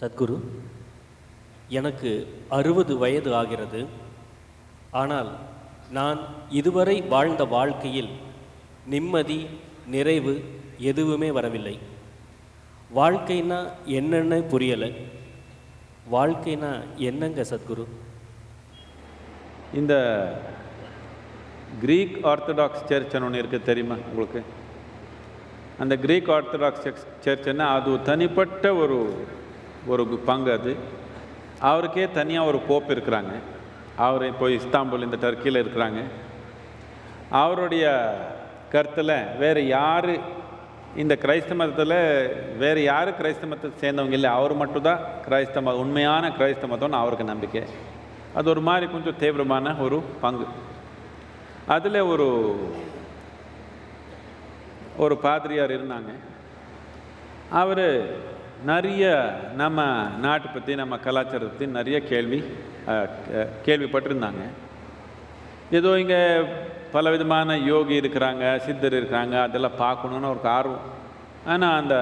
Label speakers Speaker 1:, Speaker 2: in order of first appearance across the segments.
Speaker 1: சத்குரு எனக்கு அறுபது வயது ஆகிறது. ஆனால் நான் இதுவரை வாழ்ந்த வாழ்க்கையில் நிம்மதி நிறைவு எதுவுமே வரவில்லை. வாழ்க்கைனா என்னென்ன புரியலை. வாழ்க்கைனா என்னங்க சத்குரு?
Speaker 2: இந்த கிரீக் ஆர்த்தடாக்ஸ் சர்ச்னு ஒன்று இருக்குது தெரியுமா உங்களுக்கு? அந்த கிரீக் ஆர்த்தடாக்ஸ் சர்ச் அது ஒரு தனிப்பட்ட ஒரு ஒரு பங்கு அது. அவருக்கே தனியாக ஒரு போப் இருக்கிறாங்க. அவர் இப்போ இஸ்தாம்புல் இந்த டர்க்கியில் இருக்கிறாங்க. அவருடைய கருத்தில் வேறு யார் இந்த கிறைஸ்த மதத்தில் வேறு யார் கிரைஸ்தவ மதத்தை சேர்ந்தவங்க இல்லை அவர் மட்டும்தான் கிறைஸ்த மதம் உண்மையான கிறைஸ்த மதம்னு அவருக்கு நம்பிக்கை. அது ஒரு மாதிரி கொஞ்சம் தீவிரமான ஒரு பங்கு. அதில் ஒரு ஒரு பாதிரியார் இருந்தாங்க. அவர் நிறைய நம்ம நாட்டை பற்றி நம்ம கலாச்சாரத்தை பற்றி நிறைய கேள்வி கேள்விப்பட்டிருந்தாங்க. ஏதோ இங்கே பல விதமான யோகி இருக்கிறாங்க சித்தர் இருக்கிறாங்க அதெல்லாம் பார்க்கணுன்னு அவருக்கு ஆர்வம். ஆனால் அந்த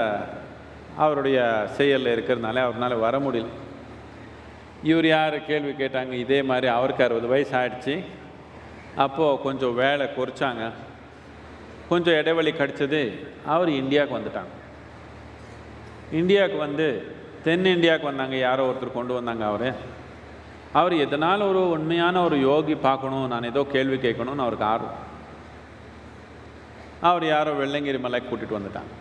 Speaker 2: அவருடைய செயலில் இருக்கிறதுனால அவரால் வர முடியல. இவர் யார் கேள்வி கேட்டாங்க இதே மாதிரி அவருக்கு அறுபது வயசு ஆயிடுச்சு. அப்போது கொஞ்சம் வேலை குறைச்சாங்க. கொஞ்சம் இடைவெளி கிடச்சது அவர் இந்தியாவுக்கு வந்துட்டாங்க. இந்தியாவுக்கு வந்து தென் இந்தியாவுக்கு வந்தாங்க யாரோ ஒருத்தர் கொண்டு வந்தாங்க அவர். அவர் எதனால் ஒரு உண்மையான ஒரு யோகி பார்க்கணும் நான் ஏதோ கேள்வி கேட்கணும்னு அவருக்கு ஆர்வம். அவர் யாரோ வெள்ளங்கிரி மலைக்கு கூட்டிகிட்டு வந்துட்டாங்க.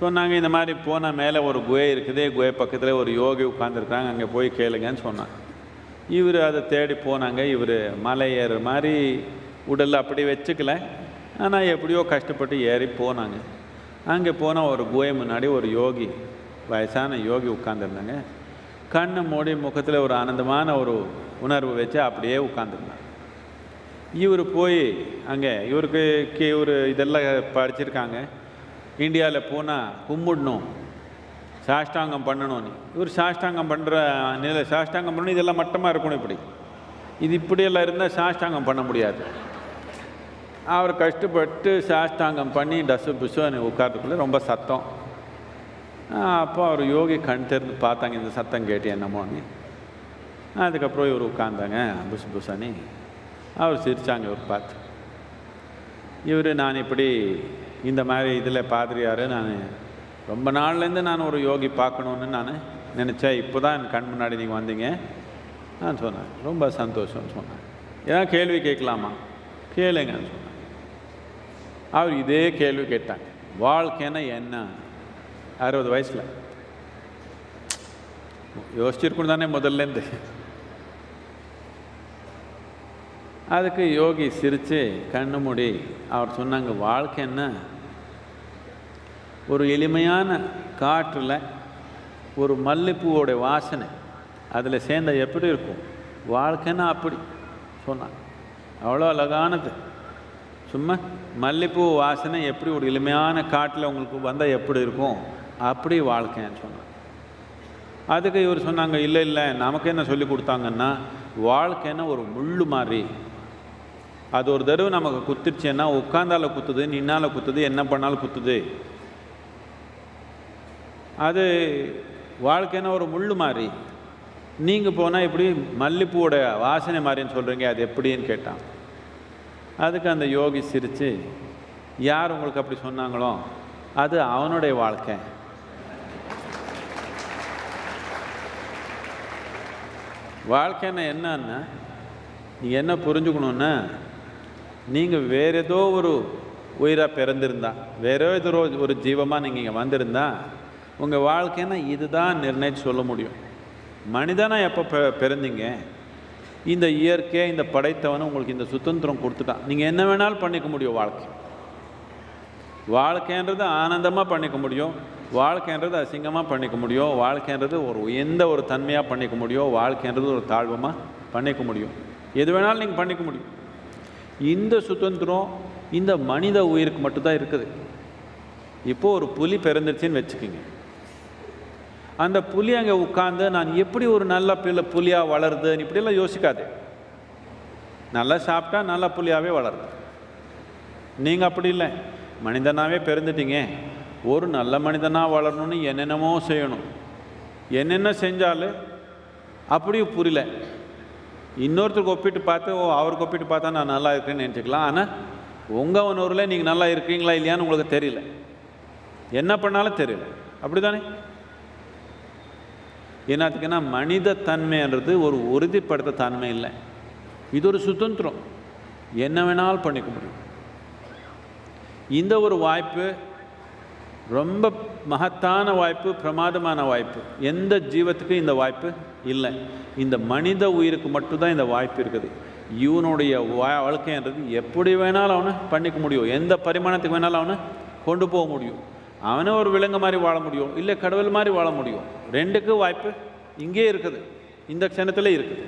Speaker 2: சொன்னாங்க இந்த மாதிரி போனால் மேலே ஒரு குகை இருக்குது குகை பக்கத்தில் ஒரு யோகி உட்காந்துருக்காங்க அங்கே போய் கேளுங்கன்னு சொன்னாங்க. இவர் அதை தேடி போனாங்க இவர் மலை ஏறுற மாதிரி உடலில் அப்படி வச்சுக்கல. ஆனால் எப்படியோ கஷ்டப்பட்டு ஏறி போனாங்க. அங்கே போனால் ஒரு குகை முன்னாடி ஒரு யோகி வயசான யோகி உட்காந்துருந்தாங்க கண்ணை மூடி முகத்தில் ஒரு ஆனந்தமான ஒரு உணர்வு வச்சு அப்படியே உட்காந்துருந்தாங்க இவர் போய் அங்கே இவருக்கு கே இவர் இதெல்லாம் படிச்சிருக்காங்க. இந்தியாவில் போனால் கும்பிடணும் சாஷ்டாங்கம் பண்ணணும்னு இவர் சாஷ்டாங்கம் பண்ணுற நிலை சாஷ்டாங்கம் பண்ணணும் இதெல்லாம் மட்டமாக இருக்கணும் இப்படி. இது இப்படியெல்லாம் இருந்தால் சாஷ்டாங்கம் பண்ண முடியாது. அவர் கஷ்டப்பட்டு சாஷ்டாங்கம் பண்ணி டஸ்ஸு எனக்கு உட்கார்றதுக்குள்ளே ரொம்ப சத்தம். அப்போ அவர் யோகி கண் திறந்து பார்த்தாங்க இந்த சத்தம் கேட்டு என்னமோன்னு அதுக்கப்புறம் இவர் உட்காந்தாங்க புஷ் புஷானி அவர் சிரிச்சாங்க இவர் பார்த்து. இவர் நான் இப்படி இந்த மாதிரி இதில் பாதிரியார் நான் ரொம்ப நாள்லேருந்து நான் ஒரு யோகி பார்க்கணுன்னு நான் நினச்சேன். இப்போ தான் என் கண் முன்னாடி நீங்கள் வந்தீங்க. நான் சொன்னேன் ரொம்ப சந்தோஷம்னு சொன்னேன். ஏதாவது கேள்வி கேட்கலாமா? கேளுங்கன்னு சொன்னேன். அவர் இதே கேள்வி கேட்டாங்க. வாழ்க்கைன்னா என்ன? அறுபது வயசில். யோசிச்சிருக்கணும் தானே முதல்லேருந்து அதுக்கு யோகி சிரித்து கண்ணு மூடி அவர் சொன்னாங்க வாழ்க்கை என்ன? ஒரு எளிமையான காற்றில் ஒரு மல்லிப்பூவோட வாசனை அதில் சேர்ந்த எப்படி இருக்கும்? வாழ்க்கைன்னா அப்படி சொன்னாங்க. அவ்வளோ அழகானது. சும்மா மல்லிப்பூ வாசனை எப்படி ஒரு எளிமையான காட்டில் உங்களுக்கு வந்தால் எப்படி இருக்கும்? அப்படி வாழ்க்கைன்னு சொன்னாங்க. அதுக்கு இவர் சொன்னாங்க இல்லை இல்லை நமக்கு என்ன சொல்லி கொடுத்தாங்கன்னா வாழ்க்கைன்னா ஒரு முள்ளு மாதிரி. அது ஒரு தடவை நமக்கு குத்துருச்சுன்னா உட்காந்தால குத்துது நின்னால குத்துது என்ன பண்ணாலும் குத்துது. அது வாழ்க்கைன்னா ஒரு முள்ளு மாதிரி. நீங்கள் போனால் இப்படி மல்லிப்பூவோட வாசனை மாதிரின்னு சொல்கிறீங்க அது எப்படின்னு கேட்டான் அதுக்கு அந்த யோகி சிரித்து யார் உங்களுக்கு அப்படி சொன்னாங்களோ அது அவனுடைய வாழ்க்கை. வாழ்க்கைன்னா என்னன்னா நீங்கள் என்ன புரிஞ்சுக்கணுன்னா நீங்கள் வேற ஏதோ ஒரு உயிராக பிறந்திருந்தா வேற ஏதோ ஒரு- ஒரு ஜீவமாக நீங்கள் இங்கே வந்திருந்தா உங்கள் வாழ்க்கைன்னா இதுதான் நிர்ணயித்து சொல்ல முடியும். மனிதனாக எப்போ பெ பிறந்தீங்க? இந்த இயற்கை இந்த படைத்தவனை உங்களுக்கு இந்த சுதந்திரம் கொடுத்துட்டான் நீங்கள் என்ன வேணாலும் பண்ணிக்க முடியும் வாழ்க்கை. வாழ்க்கைன்றது ஆனந்தமாக பண்ணிக்க முடியும். வாழ்க்கைன்றது அசிங்கமாக பண்ணிக்க முடியும். வாழ்க்கைன்றது ஒரு எந்த ஒரு தன்மையாக பண்ணிக்க முடியும். வாழ்க்கைன்றது ஒரு தாழ்வமாக பண்ணிக்க முடியும். எது வேணாலும் நீங்கள் பண்ணிக்க முடியும். இந்த சுதந்திரம் இந்த மனித உயிருக்கு மட்டும்தான் இருக்குது. இப்போது ஒரு புலி பிறந்துருச்சின்னு வச்சுக்கோங்க. அந்த புலி அங்கே உட்காந்து நான் எப்படி ஒரு நல்ல பிள்ளை புலியாக வளருதுன்னு இப்படியெல்லாம் யோசிக்காது. நல்லா சாப்பிட்டா நல்ல புலியாகவே வளருது. நீங்கள் அப்படி இல்லை. மனிதனாகவே பிறந்துட்டீங்க. ஒரு நல்ல மனிதனாக வளரணும்னு என்னென்னமோ செய்யணும். என்னென்ன செஞ்சாலும் அப்படியும் புரியல. இன்னொருத்தருக்கு ஒப்பிட்டு பார்த்து ஓ அவருக்கு ஒப்பிட்டு பார்த்தா நான் நல்லா இருக்கேன்னு நினச்சிக்கலாம். ஆனால் உங்கள் உணர்வில் நீங்கள் நல்லா இருக்கீங்களா இல்லையான்னு உங்களுக்கு தெரியல. என்ன பண்ணாலும் தெரியல. அப்படி தானே என்னத்துக்குன்னா மனித தன்மைன்றது ஒரு உறுதிப்படுத்த தன்மை இல்லை. இது ஒரு சுதந்திரம். என்ன வேணாலும் பண்ணிக்க முடியும். இந்த ஒரு வாய்ப்பு ரொம்ப மகத்தான வாய்ப்பு பிரமாதமான வாய்ப்பு. எந்த ஜீவத்துக்கும் இந்த வாய்ப்பு இல்லை. இந்த மனித உயிருக்கு மட்டும்தான் இந்த வாய்ப்பு இருக்குது. இவனுடைய வா- வாழ்க்கைன்றது எப்படி வேணாலும் அவனை பண்ணிக்க முடியும். எந்த பரிமாணத்துக்கு வேணாலும் அவனை கொண்டு போக முடியும். அவனை ஒரு விலங்கு மாதிரி வாழ முடியும் இல்லை கடவுள் மாதிரி வாழ முடியும். ரெண்டுக்கும் வாய்ப்பு இங்கே இருக்குது. இந்த க்ஷணத்தில் இருக்குது.